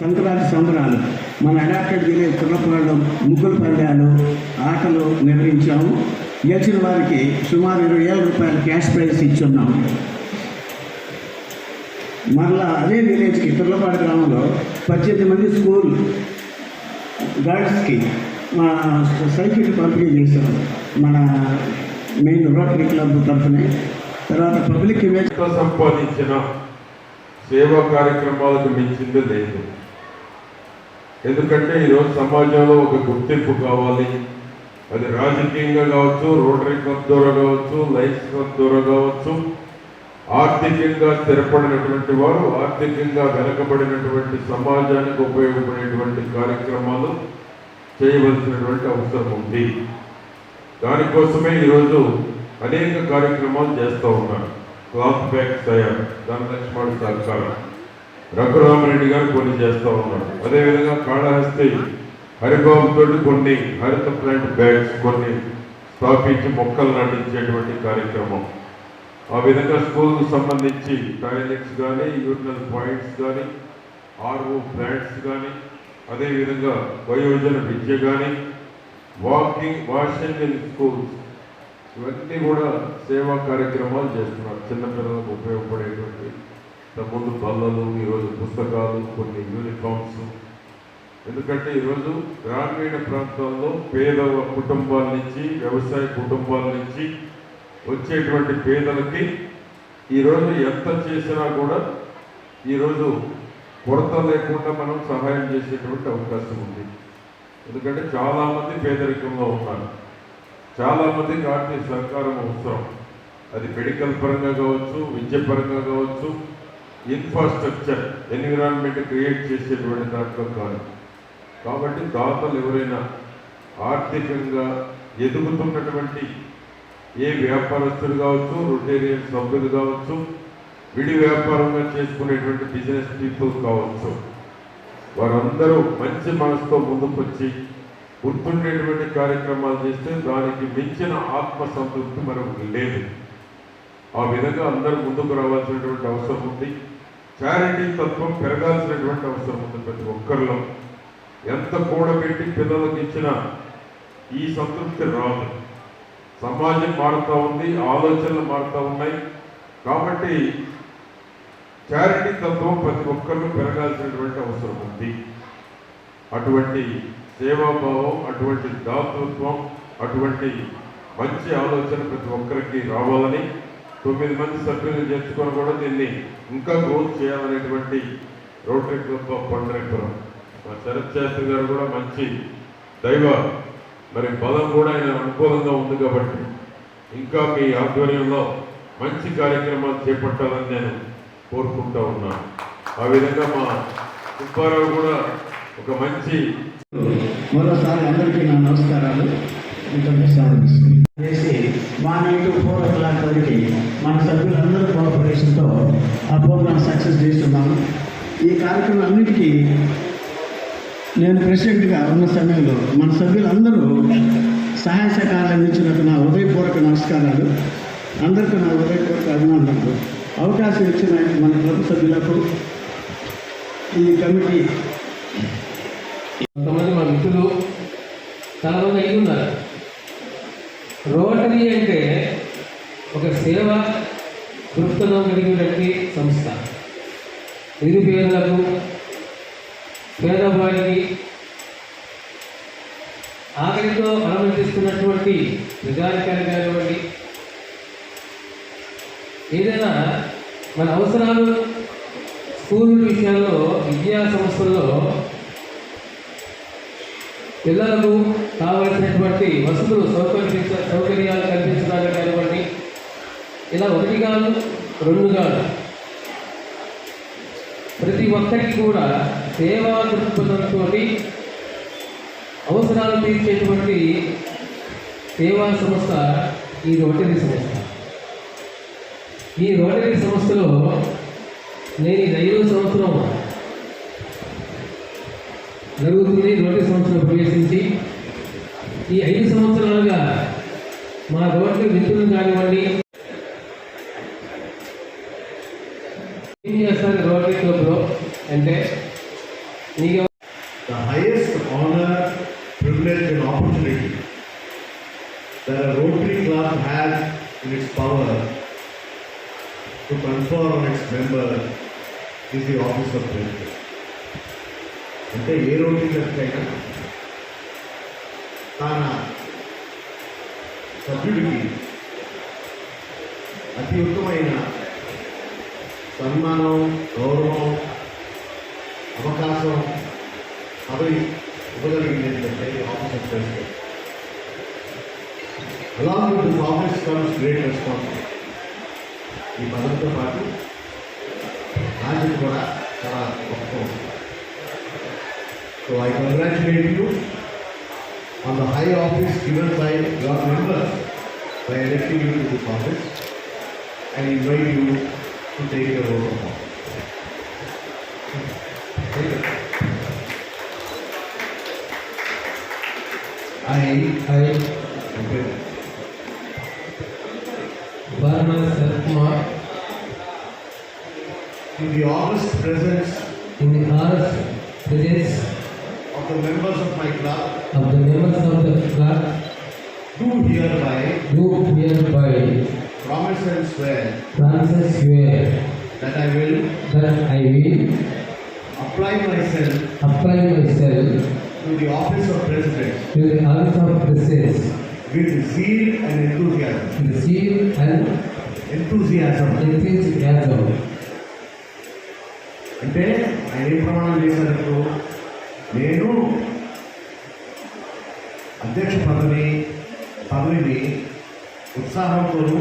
సంక్రాంతి సంబరాలు. మన adapted village Turlapadu ముగ్గురు పందాలు ఆటలు నిర్వహించాము. గెలిచిన వారికి సుమారు ఇరవై వేల రూపాయలు క్యాష్ ప్రైజ్ ఇచ్చున్నాము మరలా అదే విలేజ్కి తుర్లపాడు గ్రామంలో పద్దెనిమిది మంది స్కూల్ గర్ల్స్కి మా సైకిల్ పంపిణీ చేశాం. మన మెయిన్ రోటరీ క్లబ్ తరఫునే. తర్వాత పబ్లిక్ ఇమేజ్ కోసం సంపాదించిన సేవా కార్యక్రమాలకు మించింది లేదు. ఎందుకంటే ఈరోజు సమాజంలో ఒక గుర్తింపు కావాలి. అది రాజకీయంగా కావచ్చు రోటరీ క్లబ్ ద్వారా కావచ్చు లైఫ్ క్లబ్ ద్వారా కావచ్చు ఆర్థికంగా స్థిరపడినటువంటి వారు ఆర్థికంగా వెనకబడినటువంటి సమాజానికి ఉపయోగపడేటువంటి కార్యక్రమాలు చేయవలసినటువంటి అవసరం ఉంది. దానికోసమే ఈరోజు అనేక కార్యక్రమాలు చేస్తూ ఉన్నారు. క్లాత్ బ్యాగ్ తయారు. ధనలక్ష్మణ్ సహకారం. రఘురామరెడ్డి గారు కొన్ని చేస్తూ ఉన్నారు. అదేవిధంగా కాళహస్తి హరిబాబుతో కొన్ని హరిత ప్లాంట్ బ్యాగ్స్ కొన్ని స్థాపించి మొక్కలు నటించేటువంటి కార్యక్రమం. ఆ విధంగా స్కూల్కు సంబంధించి టాయిలెట్స్ కానీ యూరినల్ పాయింట్స్ కానీ ఆర్ఓ ప్లాంట్స్ కానీ అదేవిధంగా వయోజన విద్య కానీ వాకింగ్ వాషింగ్ ఇన్ స్కూల్స్ ఇవన్నీ కూడా సేవా కార్యక్రమాలు చేస్తున్నారు. చిన్నపిల్లలకు ఉపయోగపడేటువంటి ముందు బల్లలు ఈరోజు పుస్తకాలు కొన్ని యూనిఫామ్స్ ఎందుకంటే ఈరోజు గ్రామీణ ప్రాంతాల్లో పేద కుటుంబాల నుంచి వ్యవసాయ కుటుంబాల నుంచి వచ్చేటువంటి పేదలకి ఈరోజు ఎంత చేసినా కూడా ఈరోజు కొరత లేకుండా మనం సహాయం చేసేటువంటి అవకాశం ఉంది. ఎందుకంటే చాలామంది పేదరికంలో ఉన్నారు. చాలామందికి ఆర్థిక సహకారం అవసరం. అది మెడికల్ పరంగా కావచ్చు విద్య పరంగా కావచ్చు ఇన్ఫ్రాస్ట్రక్చర్ ఎన్విరాన్మెంట్ క్రియేట్ చేసేటువంటి దాంట్లో కాదు. కాబట్టి దాతలు ఎవరైనా ఆర్థికంగా ఎదుగుతున్నటువంటి ఏ వ్యాపారస్తులు కావచ్చు రొటేరియన్ సభ్యులు కావచ్చు విడి వ్యాపారంగా చేసుకునేటువంటి బిజినెస్ పీపుల్ కావచ్చు వారందరూ మంచి మనసుతో ముందుకొచ్చి గుర్తుండేటువంటి కార్యక్రమాలు చేస్తే దానికి మించిన ఆత్మ సంతృప్తి మనకు లేదు. ఆ విధంగా అందరూ ముందుకు రావాల్సినటువంటి అవసరం ఉంది. చారిటీ తత్వం పెరగాల్సినటువంటి అవసరం ఉంది ప్రతి ఒక్కరిలో. ఎంత కూడబెట్టి పిల్లలకు ఇచ్చినా ఈ సంతృప్తి రాదు. సమాజం మారుతూ ఉంది ఆలోచనలు మారుతూ ఉన్నాయి. కాబట్టి చారిటీ తత్వం ప్రతి ఒక్కరిలో పెరగాల్సినటువంటి అవసరం ఉంది. అటువంటి సేవాభావం అటువంటి దాతృత్వం అటువంటి మంచి ఆలోచన ప్రతి ఒక్కరికి రావాలని తొమ్మిది మంది సభ్యులను చేర్చుకొని కూడా దీన్ని ఇంకా గ్రోత్ చేయాలనేటువంటి రోటరీ క్లబ్ ఆఫ్ మా శరత్ శాస్త్రి గారు కూడా మంచి దైవ మరి బలం కూడా ఆయన అనుకూలంగా ఉంది కాబట్టి ఇంకా మీ ఆధ్వర్యంలో మంచి కార్యక్రమాలు చేపట్టాలని నేను కోరుకుంటా ఉన్నాను. ఆ విధంగా మా సుబ్బారావు కూడా ఒక మంచి మరోసారి అందరికీ నా నమస్కారాలు. చేసి morning to four o'clock వరకు మన సభ్యులందరూ కోఆపరేషన్తో ఆ ప్రోగ్రామ్ సక్సెస్ చేస్తున్నాము. ఈ కార్యక్రమం అన్నిటికీ నేను ప్రెసిడెంట్గా ఉన్న సమయంలో మన సభ్యులందరూ సహాయ సహకారాలు అందించినందుకు నా హృదయపూర్వక నమస్కారాలు. అందరికీ నా హృదయపూర్వక అభినందనలు. అవకాశం ఇచ్చిన మన క్లబ్ సభ్యులకు ఈ కమిటీ కొంతమంది మా మిత్రులు చాలా మంది అయి ఉన్నారు రోటరీ అంటే ఒక సేవ దృక్పథం కలిగినటువంటి సంస్థ. నిరుపేదలకు పేదవారికి ఆకలితో అనుమతిస్తున్నటువంటి ప్రజాధికారి కానివ్వండి. ఏదైనా మన అవసరాలు స్కూల్ విషయాల్లో విద్యా సంస్థల్లో పిల్లలకు కావలసినటువంటి వసతులు సౌకర్య సౌకర్యాలు కల్పించడానికి కానివ్వండి ఇలా ఒకటి కాదు రెండు కాదు. ప్రతి ఒక్కరికి కూడా సేవా దృక్పథంతో అవసరాలు తీర్చేటువంటి సేవా సంస్థ ఈ రోటరీ సంస్థ. ఈ రోటరీ సంస్థలో నేను ఇది ఐదో సంవత్సరం జరుగుతుంది రోటరీ సంవత్సరం ప్రవేశించి ఈ ఐదు సంవత్సరాలుగా మా రోటరీ విద్యుత్ కానివ్వండి ఏం చేస్తారు రోటరీ క్లబ్లో అంటే నీకు the highest honor, privilege, and opportunity that a Rotary Club has in its power to confer on its member is the office of president. అంటే ఏ రోటరీ క్లబ్కైనా తన సభ్యుడికి అతి ఉత్తమైన సన్మానం గౌరవం అవకాశం పదవి ఇవ్వగలిగింది ఏంటంటే office of president along with office comes great responsibility ఈ పదవితో పాటు బాధ్యత కూడా చాలా గొప్ప So I congratulate you on the high office given by your members by electing you to this office and invite you to take your oath of office. I, I, okay. Burma Sarkumar in the august presence in the honest presence of the members of my club, of the members of the club do hereby do hereby promise and swear Francis swear that I will that I will apply myself apply myself to the office of president to the office of president with zeal and enthusiasm. with zeal and Enthusiasm. enthusiasm. అంటే ఆయన ఏం ప్రమాణం చేశారు ఇప్పుడు నేను అధ్యక్ష పదవి పదవిని ఉత్సాహంతోనూ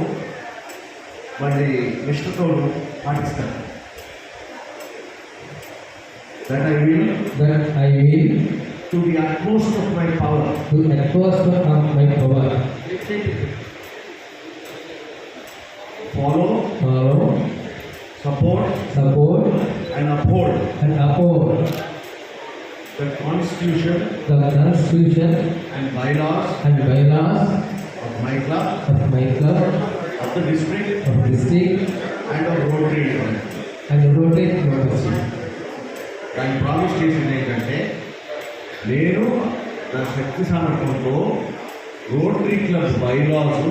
మళ్ళీ నిష్ఠతోనూ పాటిస్తాను that I will That I will to the utmost of my power to the utmost of my power follow follow, support support and uphold and uphold The constitution the constitution and bylaws and bylaws of my club, of my club, of the district of district and of Rotary and Rotary membership. దాన్ని promise చేసింది ఏంటంటే నేను నా శక్తి సామర్థ్యంతో Rotary club bylaws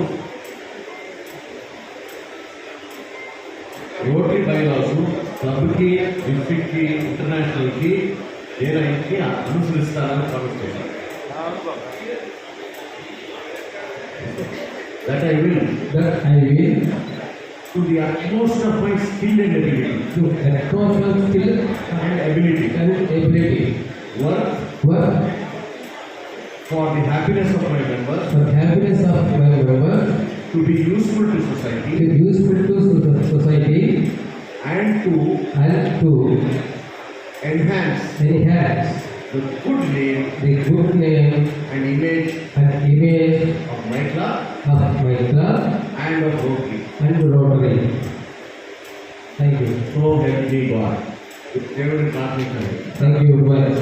Rotary bylaws క్లబ్కి డిస్ట్రిక్ట్కి ఇంటర్నేషనల్కి ఏదైనా అనుసరిస్తానని ప్రామిస్ చేశాను that I will That I will to the utmost of my skill and ability to utmost of skill and ability and ability work work for the happiness of my members, for the happiness of my members, to be useful to to society, be useful to so- society and to and to enhance enhance the good name the good name and image and image of my club of my club and of Rotary. and Rotary. Thank you. So me God. With దేవుని ప్రార్థించండి Thank you much.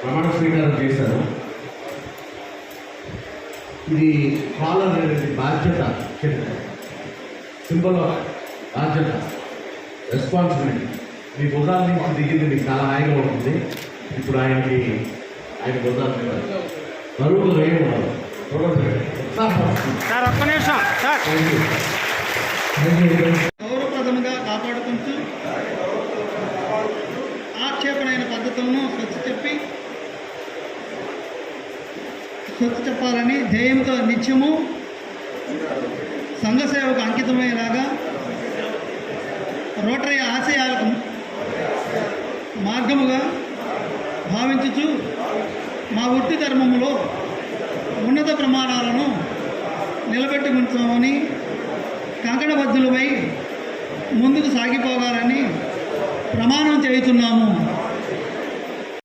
ప్రమాణ స్వీకారం చేశారు ఇది collar అనేది బాధ్యత symbol of బాధ్యత responsibility మీ భుజాల నుంచి దిగింది మీకు చాలా హాయిగా ఉంటుంది. ఇప్పుడు ఆయనకి ఆయన భుజాల మీద బరువులు ఏమి ఉండదు చూడండి. సార్ ఒక్క నిమిషం. సార్. గౌరవప్రదంగా కాపాడుకుంటూ ఆక్షేపణైన పద్ధతులను స్వచ్ఛ చెప్పి స్వచ్ఛ చెప్పాలని ధ్యేయంతో నిత్యము సంఘ సేవకు అంకితమయ్యేలాగా రోటరీ ఆశయాలకు మార్గముగా భావించుచు మా వృత్తి ధర్మములో ఉన్నత ప్రమాణాలను నిలబెట్టుకుంటామని కంకణబద్ధులమై ముందుకు సాగిపోవాలని ప్రమాణం చేస్తున్నాము